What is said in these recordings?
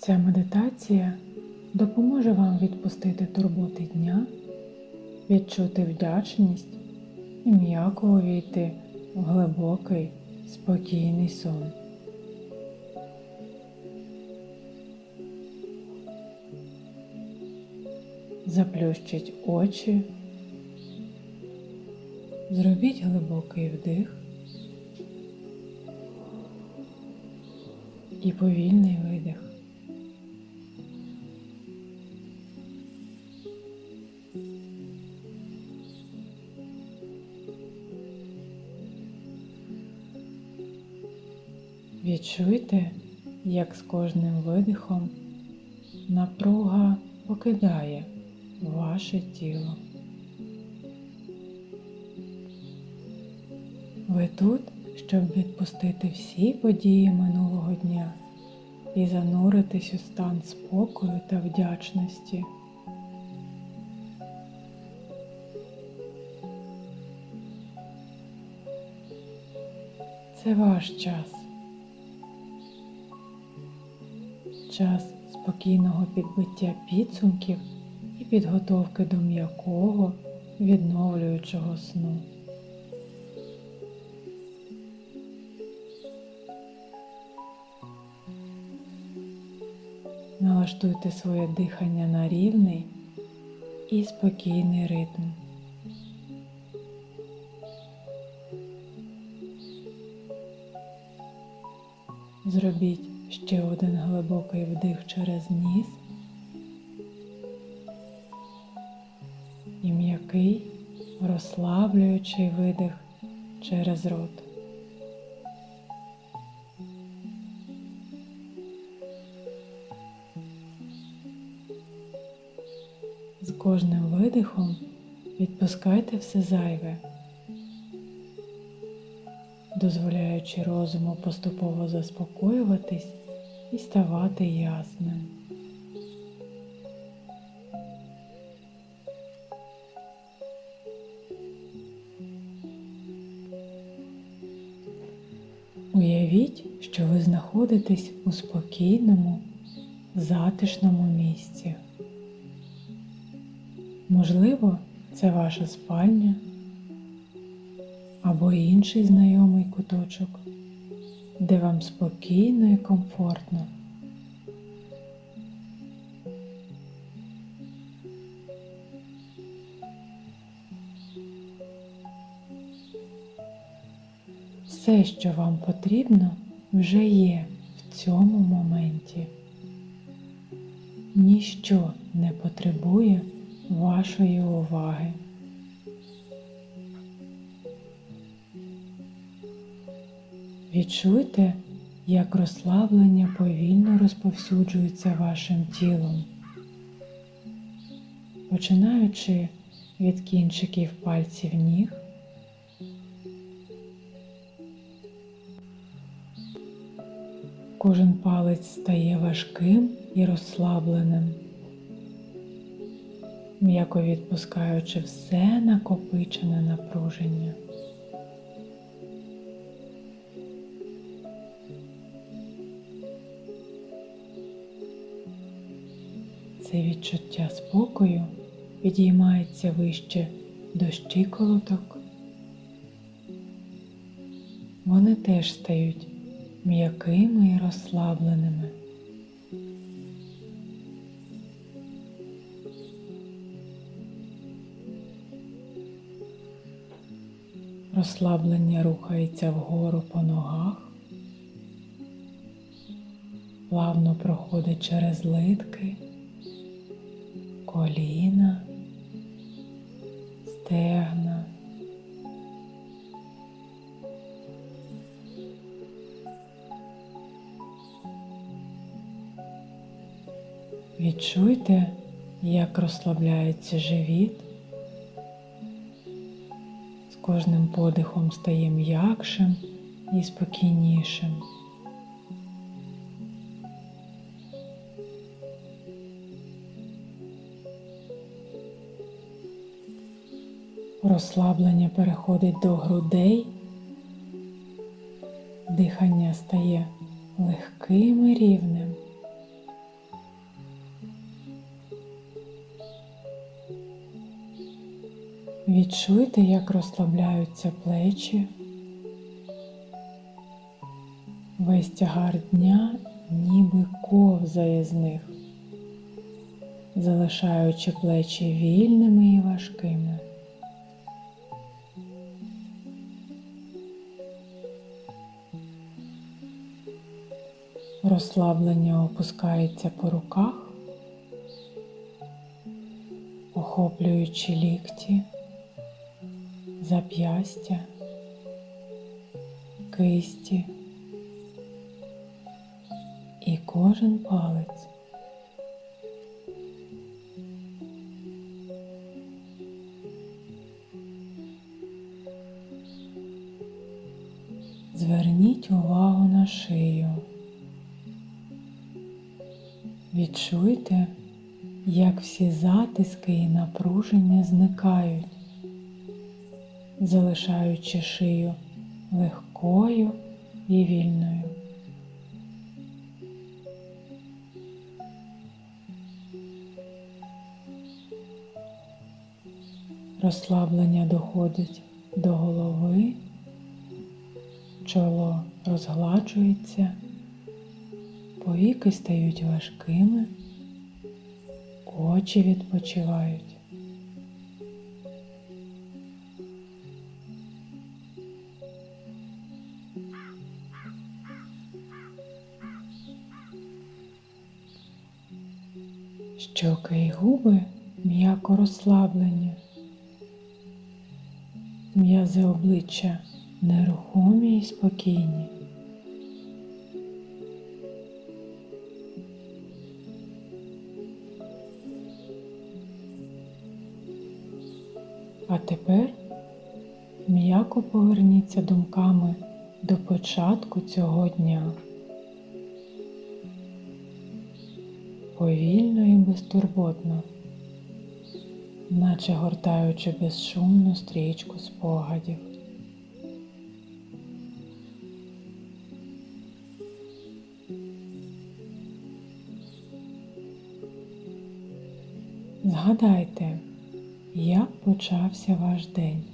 Ця медитація допоможе вам відпустити турботи дня, відчути вдячність і м'яко увійти в глибокий, спокійний сон. Заплющіть очі, зробіть глибокий вдих і повільний видих. Відчуйте, як з кожним видихом напруга покидає ваше тіло. Ви тут, щоб відпустити всі події минулого дня і зануритись у стан спокою та вдячності. Це ваш час. Час спокійного підбиття підсумків і підготовки до м'якого відновлюючого сну. Налаштуйте своє дихання на рівний і спокійний ритм. Зробіть ще один глибокий вдих через ніс і м'який розслаблюючий видих через рот. З кожним видихом відпускайте все зайве, дозволяючи розуму поступово заспокоюватись і ставати ясним. Уявіть, що ви знаходитесь у спокійному, затишному місці. Можливо, це ваша спальня або інший знайомий куточок, де вам спокійно і комфортно. Все, що вам потрібно, вже є в цьому моменті. Ніщо не потребує вашої уваги. Відчуйте, як розслаблення повільно розповсюджується вашим тілом, починаючи від кінчиків пальців ніг. Кожен палець стає важким і розслабленим, м'яко відпускаючи все накопичене напруження. Це відчуття спокою підіймається вище до щиколоток. Вони теж стають м'якими і розслабленими. Розслаблення рухається вгору по ногах, плавно проходить через литки, коліна, стегна. Відчуйте, як розслабляється живіт. З кожним подихом стає м'якшим і спокійнішим. Розслаблення переходить до грудей, дихання стає легким і рівним. Відчуйте, як розслабляються плечі, весь тягар дня ніби ковзає з них, залишаючи плечі вільними і важкими. Розслаблення опускається по руках, охоплюючи лікті, зап'ястя, кисті і кожен палець. Зверніть увагу на шию. Відчуйте, як всі затиски і напруження зникають, залишаючи шию легкою і вільною. Розслаблення доходить до голови, чоло розгладжується, повіки стають важкими, очі відпочивають. Щоки й губи м'яко розслаблені. М'язи обличчя нерухомі і спокійні. А тепер м'яко поверніться думками до початку цього дня. Повільно і безтурботно наче гортаючи безшумну стрічку спогадів. Згадайте, як почався ваш день.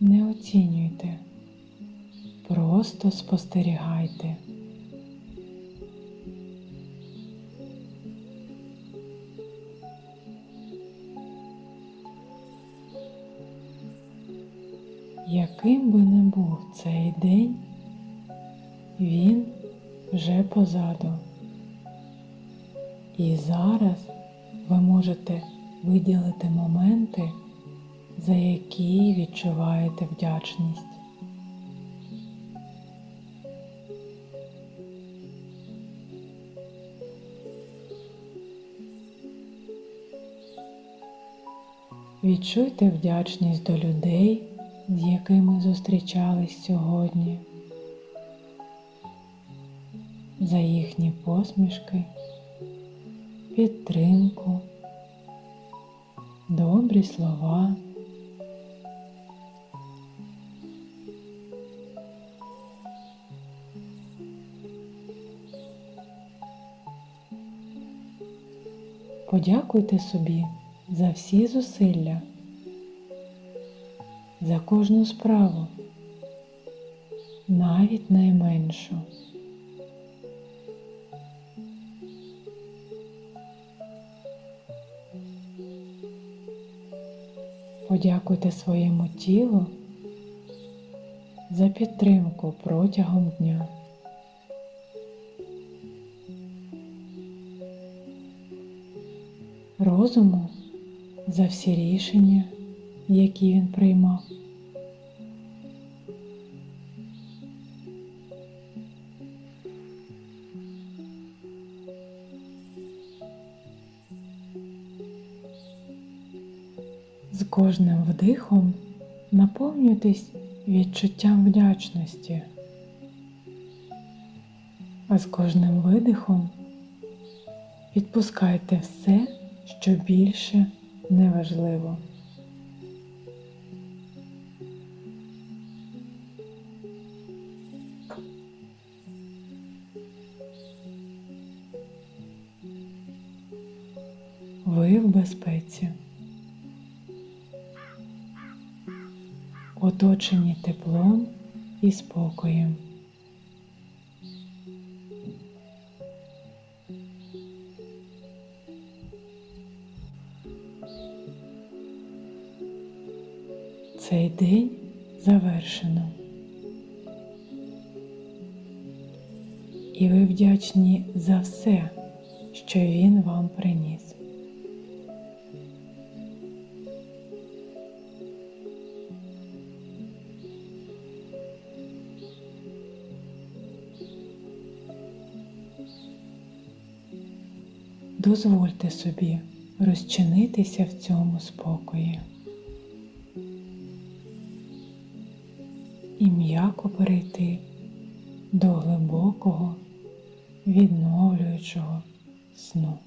Не оцінюйте, просто спостерігайте. Яким би не був цей день, він вже позаду. І зараз можете виділити моменти, за які відчуваєте вдячність. Відчуйте вдячність до людей з якими зустрічались сьогодні, за їхні посмішки, підтримку, добрі слова. Подякуйте собі за всі зусилля за кожну справу, навіть найменшу. Подякуйте своєму тілу за підтримку протягом дня. Розуму за всі рішення які він приймав. З кожним вдихом наповнюйтесь відчуттям вдячності, а з кожним видихом відпускайте все, що більше неважливо. Ви в безпеці. Оточені теплом і спокоєм. Цей день завершено. І ви вдячні за все, що він вам приніс. Дозвольте собі розчинитися в цьому спокої і м'яко перейти до глибокого відновлюючого сну.